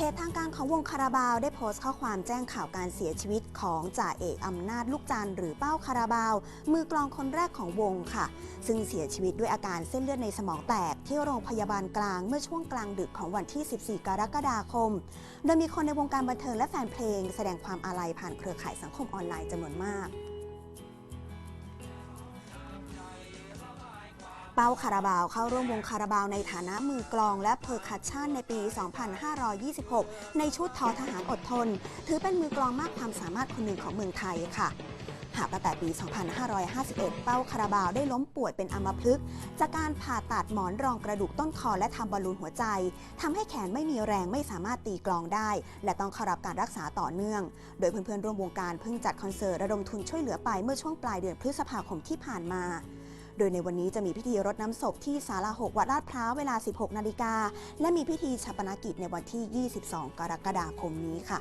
เพจทางการของวงคาราบาวได้โพสต์ข้อความแจ้งข่าวการเสียชีวิตของจ่าเอกอำนาจลูกจันทร์หรือเป้าคาราบาว มือกลองคนแรกของวงค่ะ ซึ่งเสียชีวิตด้วยอาการเส้นเลือดในสมองแตกที่โรงพยาบาลกลางเมื่อช่วงกลางดึกของวันที่ 14 กรกฎาคม โดยมีคนในวงการบันเทิงและแฟนเพลง แสดงความอาลัยผ่านเครือข่ายสังคมออนไลน์จำนวนมาก เป้าคาราบาวเข้าร่วมวงคาราบาวในฐานะมือกลองและเพอร์คัชชันในปี 2526 ในชุดทอทหารอดทน ถือเป็นมือกลองมากความสามารถคนหนึ่งของเมืองไทยค่ะหากตั้งแต่ปี 2551 เป้าคาราบาวได้ล้มป่วยเป็นอัมพฤกษ์จากการผ่าตัดหมอนรองกระดูกต้นคอและทำบอลลูนหัวใจทำให้แขนไม่มีแรงไม่สามารถตีกลองได้ และต้องเข้ารับการรักษาต่อเนื่อง โดยเพื่อนๆร่วมวงการเพิ่งจัดคอนเสิร์ตระดมทุนช่วยเหลือไปเมื่อช่วงปลายเดือนพฤษภาคมที่ผ่านมา โดยในวันนี้จะมีพิธีรดน้ำศพที่ศาลาหกวัดลาดพร้าวเวลา 16 นาฬิกา และมีพิธีชาปนกิจในวันที่ 22 กรกฎาคมนี้ค่ะ